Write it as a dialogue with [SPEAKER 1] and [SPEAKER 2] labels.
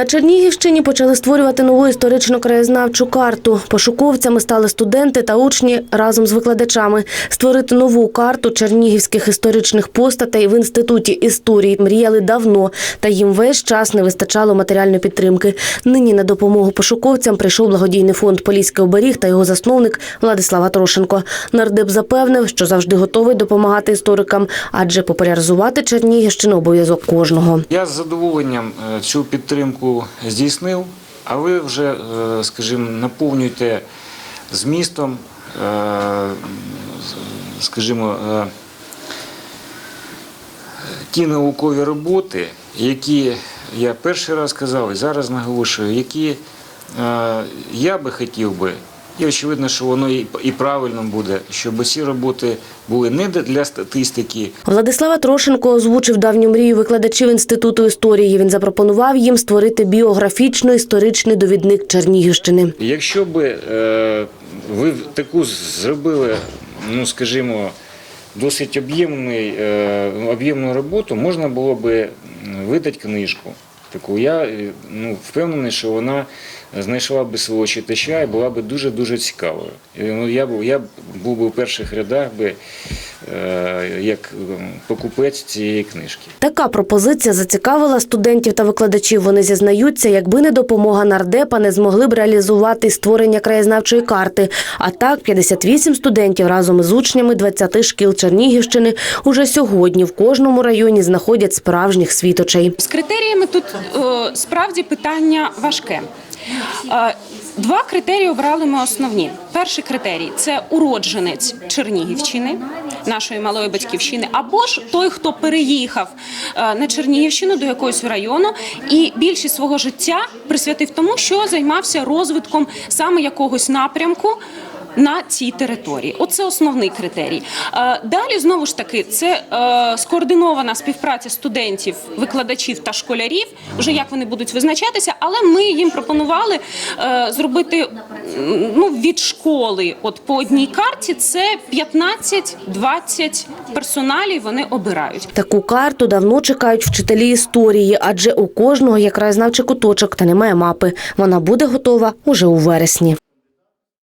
[SPEAKER 1] На Чернігівщині почали створювати нову історично-краєзнавчу карту. Пошуковцями стали студенти та учні разом з викладачами. Створити нову карту чернігівських історичних постатей в інституті історії мріяли давно, та їм весь час не вистачало матеріальної підтримки. Нині на допомогу пошуковцям прийшов благодійний фонд Поліський оберіг та його засновник Владислава Трошенко. Нардеп запевнив, що завжди готовий допомагати історикам, адже популяризувати Чернігівщину обов'язок кожного.
[SPEAKER 2] Я з задоволенням е, цю підтримку здійснив, а ви вже, е, скажімо, наповнюєте змістом, е, скажімо, е, ті наукові роботи, які я перший раз казав і зараз наголошую, які я би хотів би, і очевидно, що воно і і правильно буде, щоб ці роботи були не для статистики,
[SPEAKER 1] Владислава Трошенко озвучив давню мрію викладачів інституту історії. Він запропонував їм створити біографічно-історичний довідник Чернігівщини.
[SPEAKER 2] Якщо би е, ви таку зробили, ну скажімо, досить об'ємний, е, об'ємну роботу, можна було би видати книжку. Таку я е, ну, впевнений, що вона знайшла би свого читача і була би дуже-дуже цікавою. Ну, я, був, я був би в перших рядах би, е, як покупець цієї книжки.
[SPEAKER 1] Така пропозиція зацікавила студентів та викладачів. Вони зізнаються, якби не допомога нардепа, не змогли б реалізувати створення краєзнавчої карти. А так, 58 студентів разом із учнями 20 шкіл Чернігівщини уже сьогодні в кожному районі знаходять справжніх світочей.
[SPEAKER 3] З критеріями тут е, справді питання важке. Е, Два критерії обрали ми основні. Перший критерій це уродженець Чернігівщини, нашої малої батьківщини, або ж той, хто переїхав е, на Чернігівщину до якогось району і більшість свого життя присвятив тому, що займався розвитком саме якогось напрямку. На цій території, оце основний критерій. Далі знову ж таки це е, скоординована співпраця студентів, викладачів та школярів. Вже як вони будуть визначатися, але ми їм пропонували е, зробити ну від школи, от по одній карті, це 15-20 персоналів. Вони обирають.
[SPEAKER 1] Таку карту давно чекають вчителі історії, адже у кожного є краєзнавчий куточок та немає мапи. Вона буде готова уже у вересні.